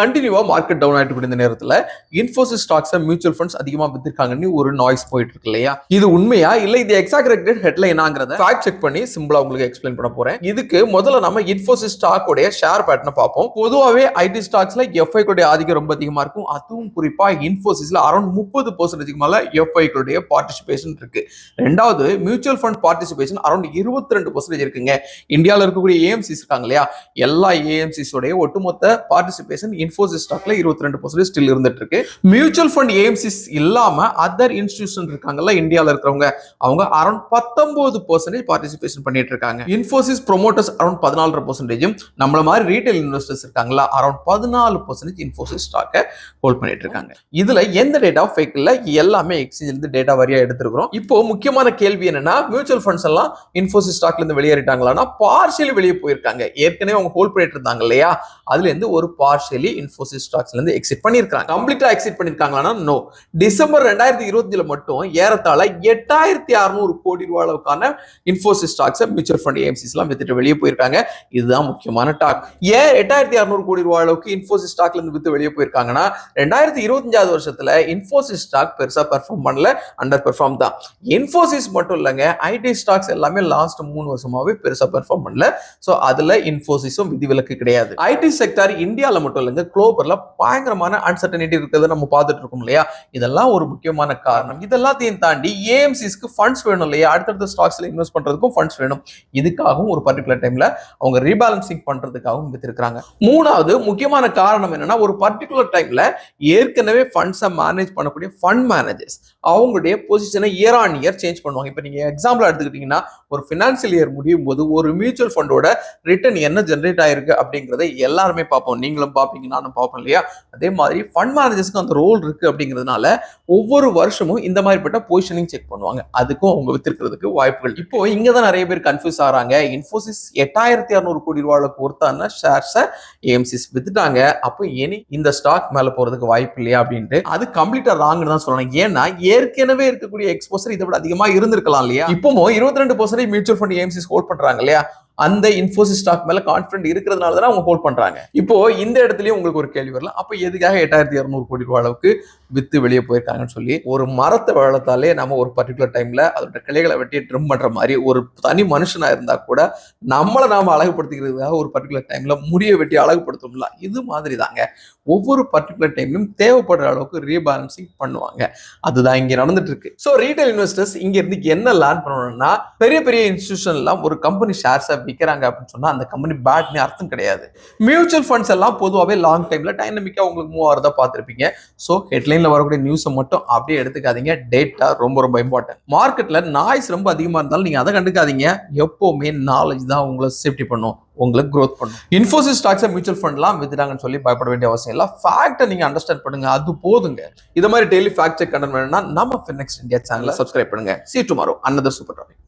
கண்டினியூவா market down ஆயிட்டு இருக்க நேரத்தில் நேரத்துல இன்ஃபோசிஸ் ஸ்டாக்ஸை மியூச்சுவல் ஃபண்ட்ஸ் அதிகமா வித்திருக்காங்கன்னு ஒரு நாய்ஸ் போயிட்டு இருக்கு இல்லையா? இது உண்மையா? இல்ல இது எக்ஸாக்ரேட்டட் ஹெட்லைனாங்கிறத ஃபேக்ட் செக் பண்ணி சிம்பிளா உங்களுக்கு எக்ஸ்பிளைன் பண்ண போறேன். இதுக்கு முதல்ல நம்ம இன்ஃபோசிஸ் ஸ்டாக் உடைய ஷேர் பேட்டர்னை பார்ப்போம். பொதுவாகவே ஐடி ஸ்டாக்ஸ்ல எஃப்ஐ உடைய ஆதிக்கம் ரொம்ப அதிகமா இருக்கும். அதுவும் குறிப்பா இன்ஃபோசிஸ்ல அரௌண்ட் முப்பது பர்சன்டேஜ்க்கு மேல எஃப்ஐ பார்ட்டிசிபேஷன் இருக்கு. ரெண்டாவது மியூச்சுவல் ஃபண்ட் பார்ட்டிசிபேஷன் அரௌண்ட் இருபத்தி ரெண்டு பர்சன்டேஜ் இருக்குங்க. இந்தியாவில் இருக்கக்கூடிய ஏஎம்சிஸ் இருக்காங்க இல்லையா? எல்லா ஏஎம்சிஸ் உடைய ஒட்டுமொத்த பார்ட்டிசிபேஷன் இன்ஃபோசிஸ் ஸ்டாக்ல இருபத்தி ரெண்டு பர்சன்டேஜ் ஸ்டில் இருந்துட்டு இருக்கு மியூச்சுவல் ஃபண்ட் ஏஎம்சிஸ் இல்லாம அதர் இன்ஸ்டிடியூஷன் இருக்காங்கல்ல இந்தியாவில் இருக்கிறவங்க அவங்க அரௌண்ட் பத்தொன்பது பர்சன்டேஜ் பார்ட்டிசிபேஷன் பண்ணிட்டு இருக்காங்க இன்ஃபோசிஸ் ப்ரொமோட்டர்ஸ் அரௌண்ட் பதினாலு பர்சன்டேஜும் நம்மள மாதிரி ரீட்டைல் இன்வெஸ்டர்ஸ் இருக்காங்களா அரௌண்ட் பதினாலு பர்சன்டேஜ் இன்ஃபோசிஸ் ஸ்டாக்கை ஹோல்ட் பண்ணிட்டு இருக்காங்க இதுல எந்த டேட்டா ஃபேக் இல்ல எல்லாமே எக்ஸ்சேஞ்ச் இருந்து டேட்டா வரியா எடுத்துருக்கிறோம். இப்போ முக்கியமான கேள்வி என்னன்னா மியூச்சுவல் ஃபண்ட்ஸ் எல்லாம் இன்ஃபோசிஸ் ஸ்டாக்ல இருந்து வெளியேறிட்டாங்களான்னா பார்ஷியலி வெளியே போயிருக்காங்க. ஏற்கனவே அவங்க ஹோல்ட் பண்ணிட்டு இருந்தாங்க இல்லையா? அதுல இருந்து ஒரு பார்ஷியலி இன்ஃபோசிஸ் ஸ்டாக்ஸ்ல இருந்து எக்ஸிட் பண்ணியிருக்காங்க கம்ப்ளீட்டா எக்ஸிட் பண்ணிருக்காங்களான்னா நோ டிசம்பர் ரெண்டாயிரத்தி இருபத்தில மட்டும் ஏறத்தாழ எட்டாயிரத்தி அறுநூறு கோடி ரூபாய் அளவுக்கான இன்ஃபோசிஸ் ஸ்டாக்ஸை மியூச்சுவல் ஃபண்ட் ஏஎம்சிஸ் எல்லாம் வித்துட்டு வெளியே போயிருக்காங்க. இதுதான் முக்கியமான டாக் ஏன் எட்டாயிரத்தி அறுநூறு கோடி ரூபாய் அளவுக்கு இன்ஃபோசிஸ் ஸ்டாக்ல இருந்து வித்து வெளியே போயிருக்காங்கன்னா ரெண்டாயிரத்தி இருபத்தஞ்சாவது வருஷத்துல இன்ஃபோசிஸ் ஸ்டாக் பெருசா பெர்ஃபார்ம் பண்ணல அண்டர் பெர்ஃபார்ம் தான். இன்ஃபோசிஸ் மட்டும் இல்லைங்க ஐடி ஸ்டாக்ஸ் எல்லாமே லாஸ்ட் மூணு வருஷமாவே பெருசா பெர்ஃபார்ம் பண்ணல. ஸோ அதுல இன்ஃபோசிஸும் விதிவிலக்கு கிடையாது. ஐடி செக்டார் இந்தியாவில் மட்டும் இல்லைங்க குளோபர்ல பயங்கரமான அன்சர்டனிட்டி இருக்கிறத நம்ம பார்த்துட்டு இருக்கோம் இல்லையா? இதெல்லாம் ஒரு முக்கியமான காரணம். இதெல்லாத்தையும் தாண்டி ஏஎம்சிஸ்க்கு ஃபண்ட்ஸ் வேணும் இல்லையா? அடுத்தடுத்த ஸ்டாக்ஸ்ல இன்வெஸ்ட் பண்றதுக்கும் ஃபண்ட்ஸ் வேணும். இதுக்காகவும் ஒரு பர்டிகுலர் டைம்ல அவங்க ரீபேலன்சிங் பண்றதுக்காகவும் வித்திருக்கிறாங்க. மூணாவது முக்கியமான காரணம் என்னன்னா ஒரு பர்டிகுலர் டைம்ல ஏற்கனவே ஃபண்ட்ஸை மேனேஜ் பண்ணக்கூடிய ஃபண்ட் மேனேஜர்ஸ் அவங்களுடைய பொசிஷனை இயர் ஆன் இயர் சேஞ்ச் பண்ணுவாங்க. இப்போ நீங்கள் எக்ஸாம்பிள் எடுத்துக்கிட்டீங்கன்னா ஒரு ஃபினான்சியல் இயர் முடியும் போது ஒரு மியூச்சுவல் ஃபண்டோட ரிட்டர்ன் என்ன ஜென்ரேட் ஆயிருக்கு அப்படிங்கிறத எல்லாருமே பார்ப்போம். நீங்களும் பார்ப்பீங்க நானும் பார்ப்போம் இல்லையா? அதே மாதிரி ஃபண்ட் மேனேஜர்ஸ்க்கு அந்த ரோல் இருக்கு அப்படிங்கிறதுனால ஒவ்வொரு வருஷமும் இந்த மாதிரிப்பட்ட பொசிஷனிங் செக் பண்ணுவாங்க. அதுக்கும் அவங்க வித்திருக்கிறதுக்கு வாய்ப்புகள். இப்போ இங்கே தான் நிறைய பேர் கன்ஃபியூஸ் ஆகிறாங்க இன்ஃபோசிஸ் எட்டாயிரத்தி இரநூறு கோடி ரூபாவில் பொறுத்தான ஷேர்ஸை ஏஎம்சிஸ் வித்துட்டாங்க. அப்போ இனி இந்த ஸ்டாக் மேலே போகிறதுக்கு வாய்ப்பு இல்லையா அப்படின்ட்டு அது கம்ப்ளீட்டாக ராங்னு தான் சொல்லணும். ஏன்னா ஏற்கனவே இருக்கக்கூடிய எக்ஸ்போசர் இதை விட அதிகமா இருந்திருக்கலாம் இல்லையா? இப்பவும் இருபத்தி ரெண்டு percentage mutual fund AMCs hold பண்றாங்க இல்லையா? அந்த இன்ஃபோசிஸ் ஸ்டாக் மேல கான்ஃபிடென்ட் இருக்கிறதுனால தான் அவங்க ஹோல்ட் பண்றாங்க. இப்போ இந்த இடத்துலயும் உங்களுக்கு ஒரு கேள்வி வரலாம். அப்போ எதுக்காக எட்டாயிரத்தி இரநூறு கோடி ரூபாய் அளவுக்கு வித்து வெளியே போயிருக்காங்கன்னு சொல்லி ஒரு மரத்தை வளர்த்தாலே நம்ம ஒரு பர்டிகுலர் டைம்ல அதோட கிளைகளை வெட்டி ட்ரிம் பண்ற மாதிரி ஒரு தனி மனுஷனா இருந்தா கூட நம்மளை நாம அழகுபடுத்திக்கிறதுக்காக ஒரு பர்டிகுலர் டைம்ல முடிய வெட்டி அழகுபடுத்தணும்ல இது மாதிரி தாங்க ஒவ்வொரு பர்டிகுலர் டைம்லையும் தேவைப்படுற அளவுக்கு ரீபேலன்சிங் பண்ணுவாங்க. அதுதான் இங்க நடந்துட்டு இருக்கு ஸோ ரீட்டைல் இன்வெஸ்டர்ஸ் இங்க இருந்து என்ன லேர்ன் பண்ணணும்னா பெரிய பெரிய இன்ஸ்டியூஷன்லாம் ஒரு கம்பெனி ஷேர்ஸை விற்கிறாங்க அப்படின்னு சொன்னா அந்த கம்பெனி பேட்னு அர்த்தம் கிடையாது. மியூச்சுவல் ஃபண்ட்ஸ் எல்லாம் பொதுவாகவே லாங் டைம்ல டைனமிக்கா உங்களுக்கு மூவ் ஆகிறதா பார்த்துருப்பீங்க. ஸோ ஹெட்லைன்ல வரக்கூடிய நியூஸை மட்டும் அப்படியே எடுத்துக்காதீங்க. டேட்டா ரொம்ப ரொம்ப இம்பார்ட்டன்ட் மார்க்கெட்ல நாய்ஸ் ரொம்ப அதிகமா இருந்தாலும் நீங்க அதை கண்டுக்காதீங்க. எப்பவுமே நாலேஜ் தான் உங்களை சேஃப்டி பண்ணும். உங்களுக்கு க்ரோத் பண்ணும். இன்ஃபோசிஸ் ஸ்டாக்ஸை மியூச்சுவல் ஃபண்ட்லாம் வித்துட்டாங்கன்னு சொல்லி பயப்பட வேண்டிய அவசியம் இல்லை. ஃபேக்டை நீங்க அண்டர்ஸ்டாண்ட் பண்ணுங்க. அது போதுங்க. இது மாதிரி டெய்லி ஃபேக்ட் செக் கண்டன் வேணும்னா நம்ம ஃபினெக்ஸ் இந்தியா சேனலை சப்ஸ்கிரைப் பண்ணுங்க. See tomorrow another super topic